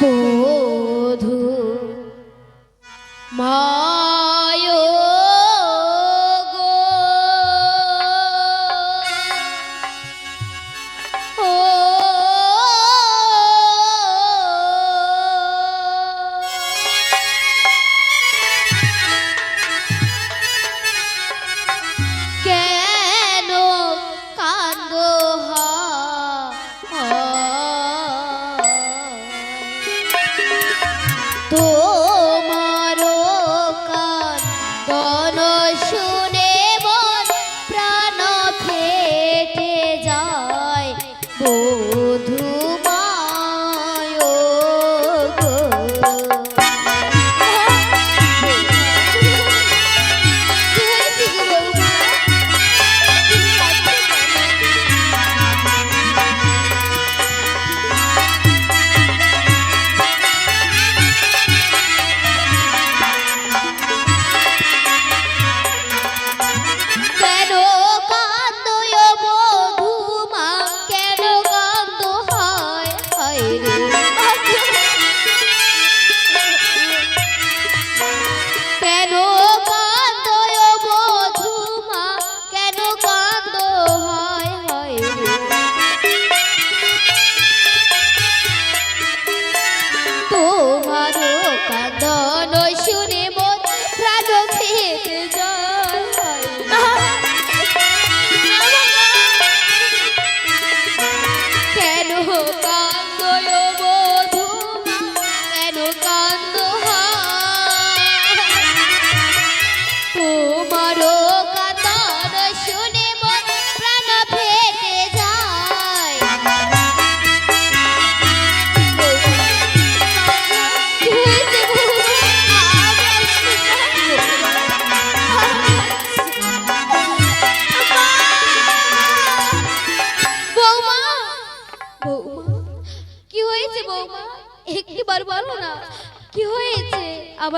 বধু মা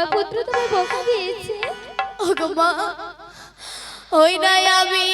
আমার পুত্র তোমায় বকা দিয়েছে? ওগো মা ওই নাই আমি।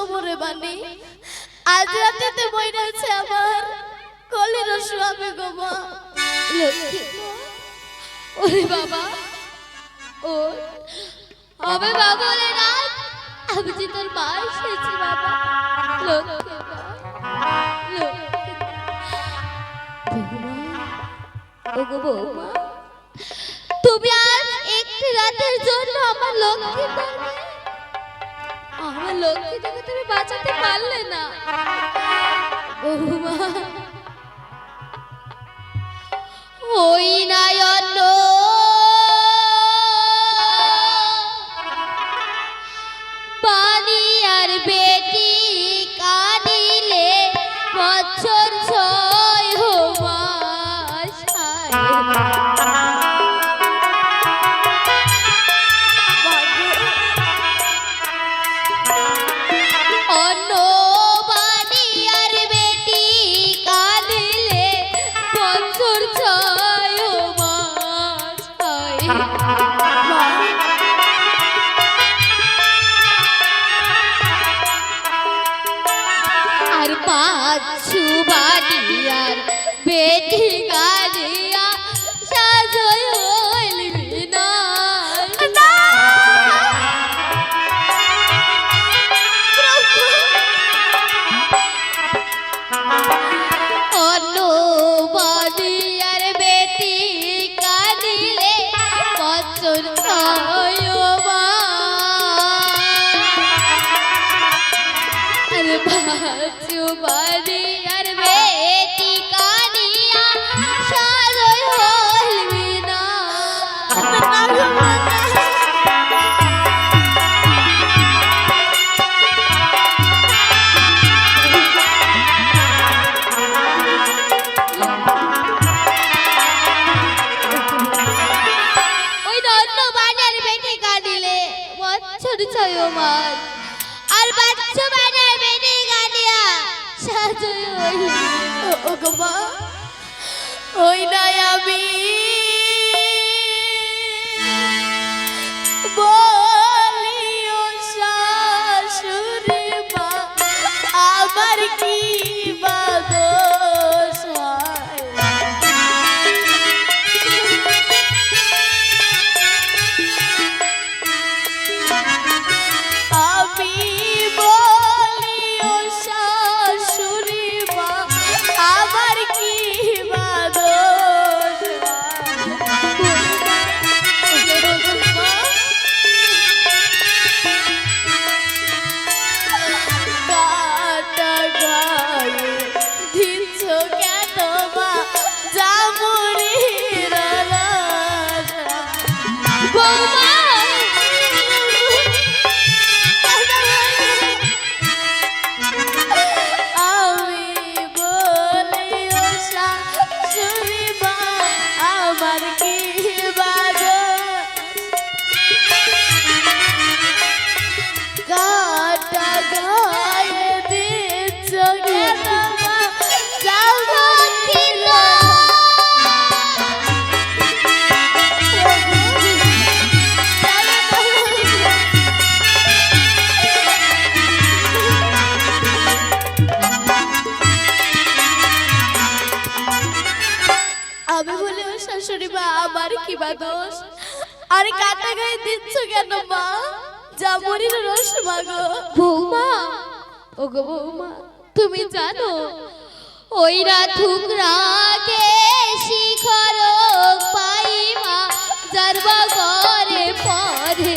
সমরে বানি আজ রাতে বইনাছে আমার কলের স্বামী গো মা ওরে বাবা। ও আবে বাবা রে রাত আমি যে তোর মা এসেছি বাবা। লক্ষ্মী ওগো বৌমা। তুমি আজ একটি রাতের জন্য আমার লক্ষ্মী আমার লক্ষ্মীটাকে তুমি বাঁচাতে পারলে না। ওই ও মা ওই নাই আমি। দোষ আরে কাটা গায়ে দিচ্ছ কেন মা? জামরির রস মাগো। বৌমা ও গো বৌমা তুমি জানো ওই রাধুকরাকে শিখর পাইমা জারবা করে পরে।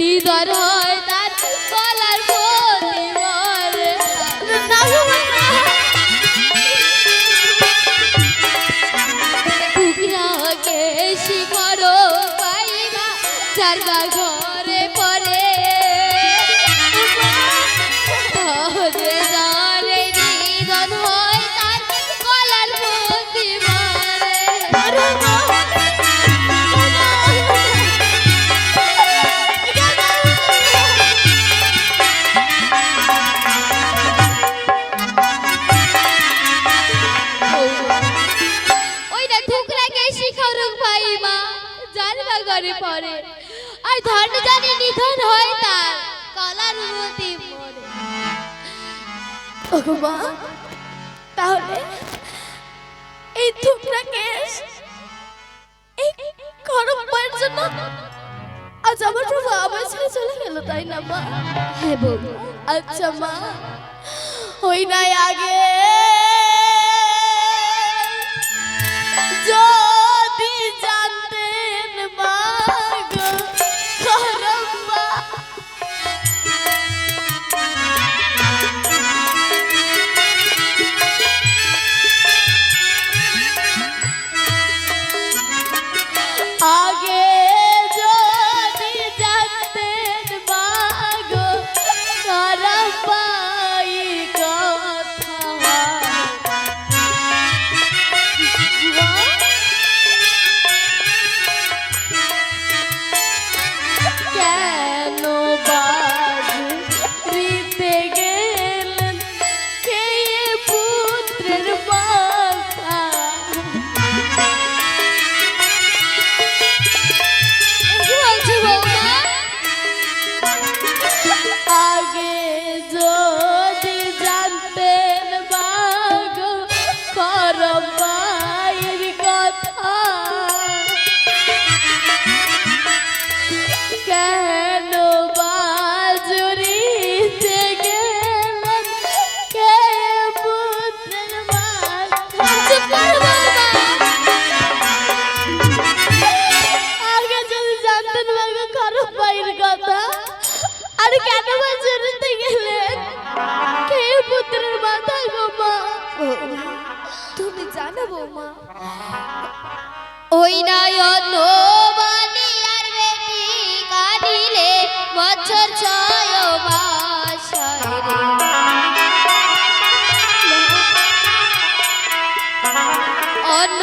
নিজর ঠুকরাকে শিখরক পাইবা জানবা ঘরে পরে আর ধন জানি নিধন হয় তার কলার মতি মরে। মা, তাহলে এই থুকরা কেশ এই গরম পায়ের জন্য আজ আমার প্রভু আমার ছেড়ে চলে গেল তাই না মা? হ্যাঁ বউ আচ্ছা মা ওই নাই আগে। যদি আর কেন বাজারেতে গেলেন কে পুত্রের মাথায় বাবা তুমি জানো বৌমা, ওই নায়ন বানি আর বেটি কাঁদিলে বছর ছয় মাস অন্য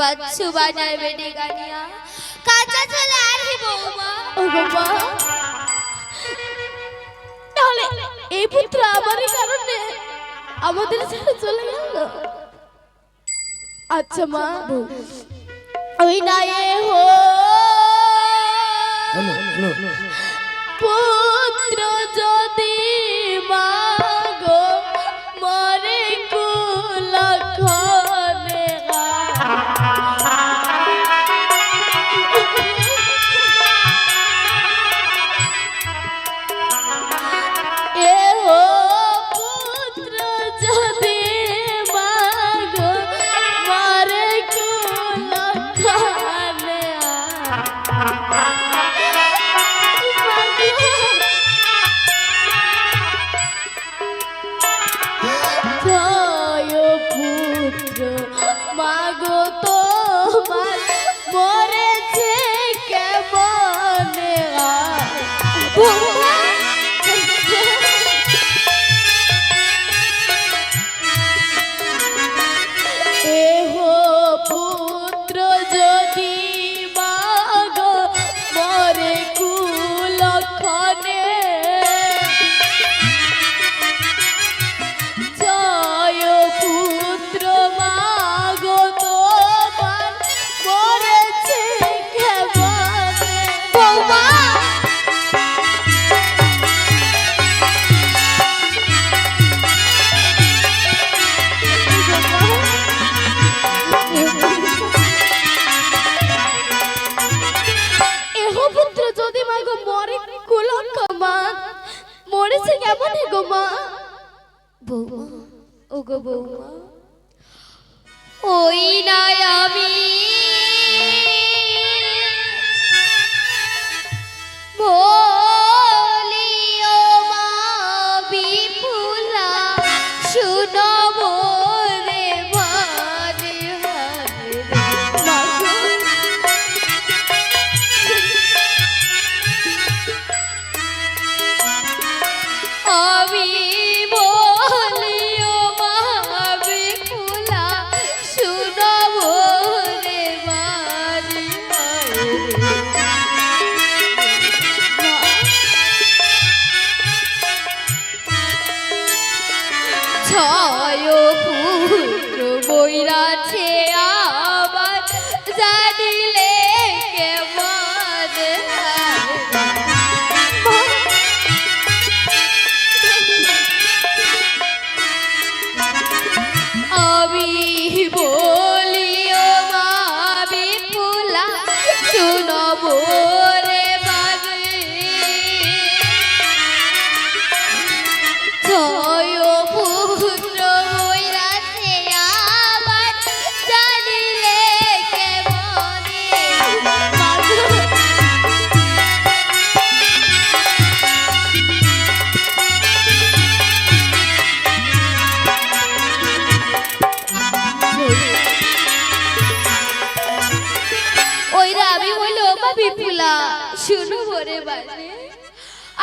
বাচ্চু বাজার বেটে গানিয়া কাঁচা চলে আহি বৌমা। ও বাবা তাহলে এই পুত্র আমারই কারণে আমাদের ছেড়ে চলে গেল? আচ্ছা মা। ওই না এ হো পুত্র যদি মা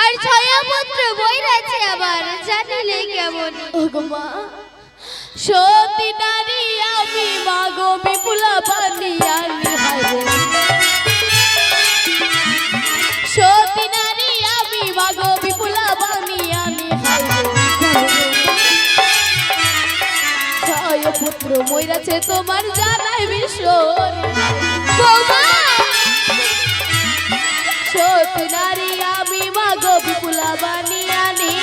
আর ছয়া পুত্র বই বৈরাছে আবার জানি নেই কেমন। ওগো মা। সতী নারী আমি মাগো বিপুলা পানি আনি হাইবো সতী পুত্র ময়রাছে তোমার জানাই বিশ্ব তোমার সত্যি নারী আমি মাগো বিপুলা বানিয়ানি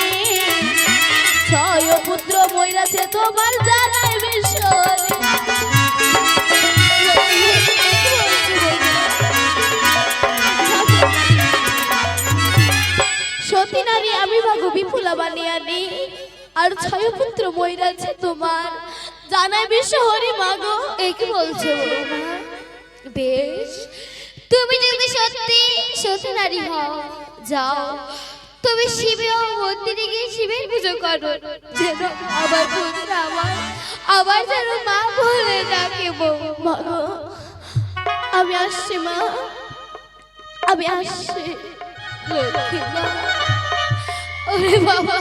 ছয় পুত্র মইরাছে তোমার জানাই বিষয় সতী নারী আমি মাগো বিপুলা বানিয়ানি আর ছয় পুত্র মইরাছে তোমার জানাই বিশ্ব হরি মাগো এই কি বলছো বেশ। তুমি যদি সত্যি সত্যি নারী হও, যাও। তুমি শিবের মন্দিরে গিয়ে শিবের পুজো করো। যেন আমার পুত্র আমার, আবার যেন মা বলে ডাকে আমি আসছি মা। আমি আসছি। ওরে বাবা,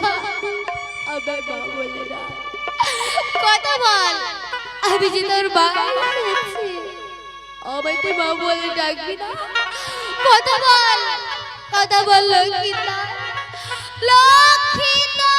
আমার মা বলে না। কথা বল। আমি যে তোর মা আমায় তুই বলে ডাকবি না? কথা বল কথা বল লক্ষ্মী লক্ষিতা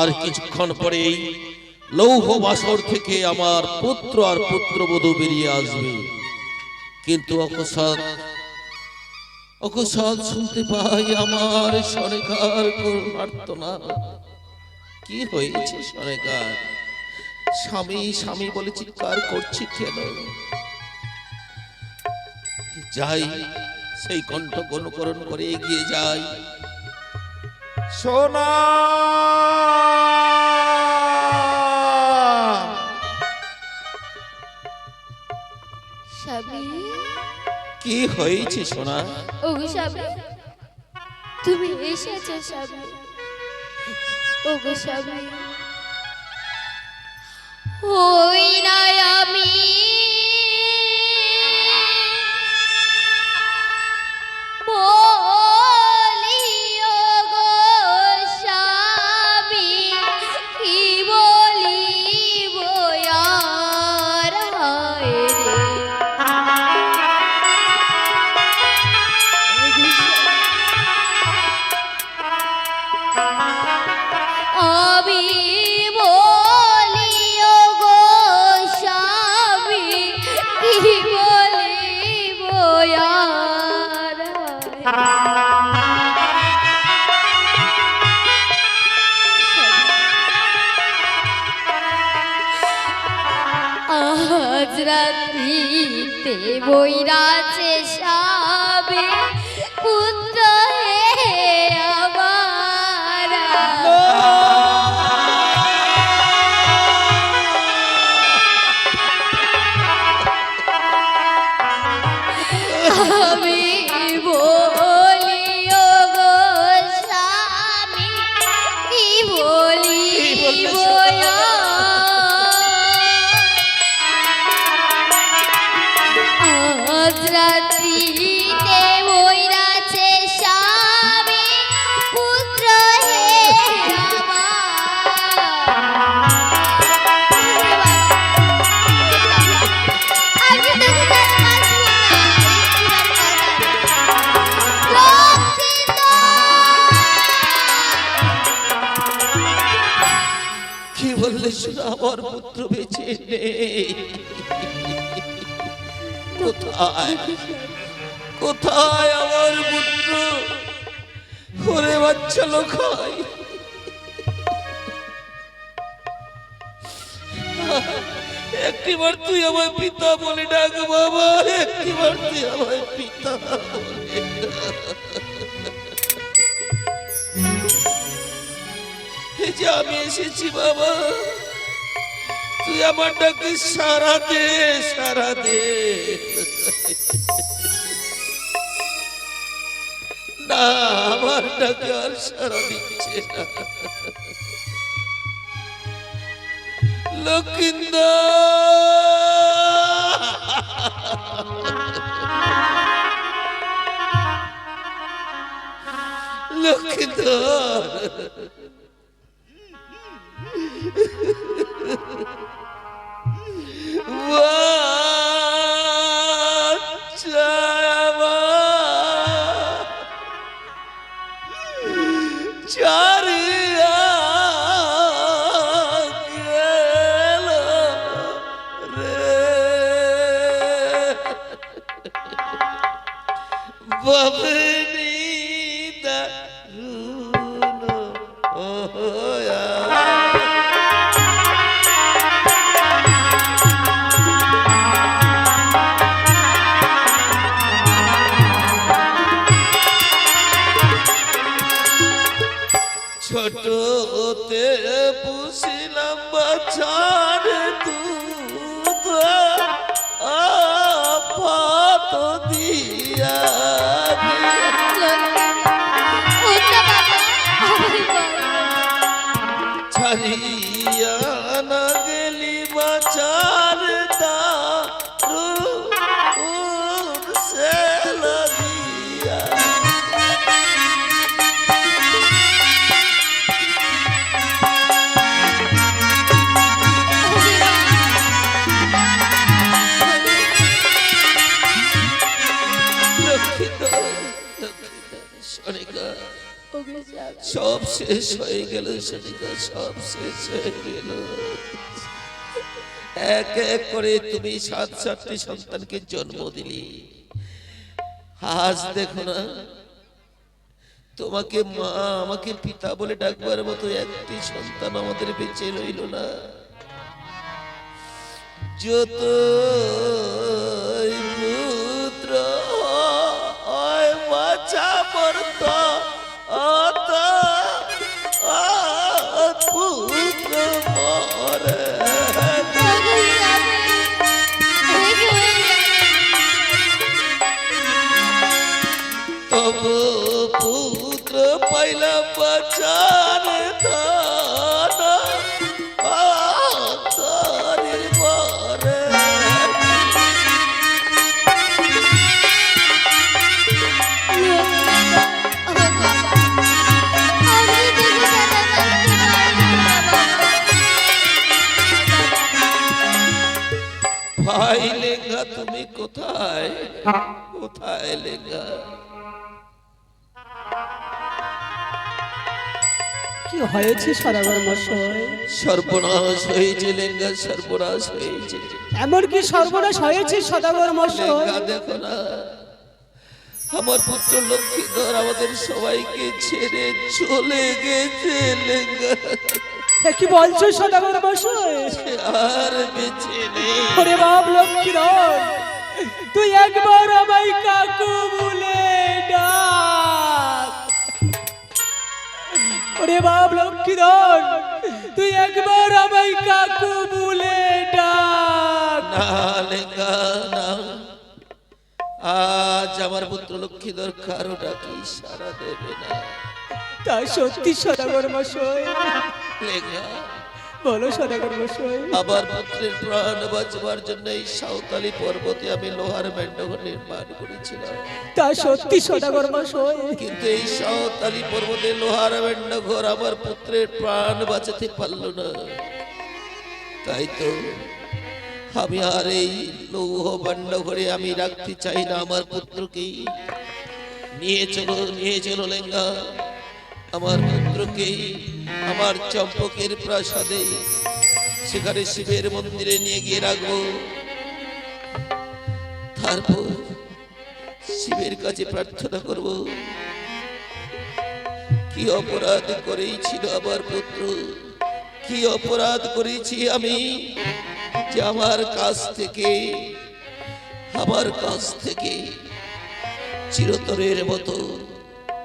আর কিছুক্ষণ পরেই লৌহ বাসর থেকে আমার পুত্র আর পুত্রবধূ বেরিয়ে আসবে। কিন্তু অকস্মাৎ অকস্মাৎ শুনতে পাই আমার সনেকার না কি হয়েছে সনেকার স্বামী স্বামী বলে চিৎকার করছি কেন? যাই, সেই কণ্ঠ অনুকরণ করে এগিয়ে যাই। সোনা। কি হয়েছে সোনা? ওগো স্বামী তুমি এসেছ ওগো স্বামী ওই না আমি রাত্রিতে বইরাছে স্বামী আমার পুত্র বেঁচে নেই কোথায়? কোথায় আমার পুত্র? ওরে বাচ্চা লোকাই একটিবার তুই আমার পিতা বলে ডাক বাবা, একটিবার তুই আমার পিতা বলে যে আমি এসেছি বাবা। তুই আমার ডাকে সারা দে সারা দে। না, আমার ডাকে আর সারা দিচ্ছে না। লক্ষিন্দর লক্ষিন্দর বাঁচা শেষ হয়ে গেল সনিকা সব শেষ হয়ে গেল। এক এক করে তুমি সাত সাতটি সন্তানকে জন্ম দিলি। আজ দেখো না, তোমাকে মা আমাকে পিতা বলে ডাকবার মতো একটি সন্তান আমাদের বেঁচে রইল না। যত পুত্র হয় বাছা কোথায়? কোথায় কি হয়েছে মশাই? সর্বনাশ হয়েছে লেঙ্গা সর্বনাশ হয়েছে। এমন কি সর্বনাশ হয়েছে সদাগর মশাই? দেখো না। আমার পুত্র লক্ষ্মী লক্ষ্মীধর আমাদের সবাইকে ছেড়ে চলে গেছে লেঙ্গা। কি বলছো সদাগর মশাই? আর বেঁচে নেই। ওরে বাপ লক্ষ্মীধর! তুই একবার আমায় কাকু বলে ডাক। ওরে বাপ লক্ষ্মীধর তুই একবার আমায় কাকু বলে ডাক। আজ আমার পুত্র লক্ষ্মীধর কারও ডাকি সারা দেবে না? তা সত্যি সদাগর মশাই। লেঙ্গা বলো সদাগর মশাই। পুত্রের প্রাণ বাঁচবার জন্য এই সাঁওতালি পর্বতে আমি লোহার মেন্ডঘর নির্মাণ করেছিলাম। তা সত্যি সদাগর মশাই। কিন্তু এই সাঁওতালি পর্বতে লোহার মেন্ডঘর আমার পুত্রের প্রাণ বাঁচাতে পারল না। তাই তো আমি আর এই লৌহ ঘরে আমি রাখতে চাই না আমার পুত্রকে নিয়ে চলো নিয়ে চলো লেঙ্গা। আমার পুত্রকে আমার চম্পকের প্রাসাদে সেখানে শিবের মন্দিরে নিয়ে গিয়ে রাখব। তারপর শিবের কাছে প্রার্থনা করব। কি অপরাধ করেছিল আমার পুত্র? কি অপরাধ করেছি আমি যে আমার কাছ থেকে, আমার কাছ থেকে চিরতরের মতো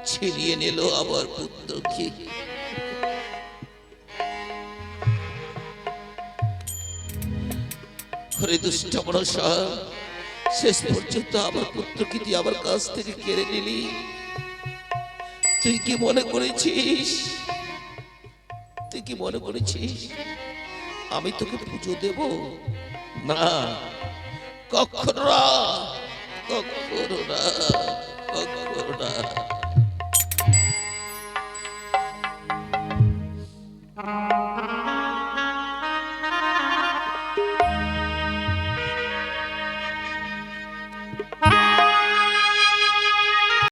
ছিনিয়ে নিল আমার পুত্রকে? করে দুষ্ট বড় শেষ পর্যন্ত আমার পুত্রকে তুই আমার কাছ থেকে কেড়ে নিলি। তুই কি মনে করেছিস? তুই কি মনে করেছিস? আমি তোকে পুজো দেব? না। কখনো না। কখনো না। কখনো না। Thank you.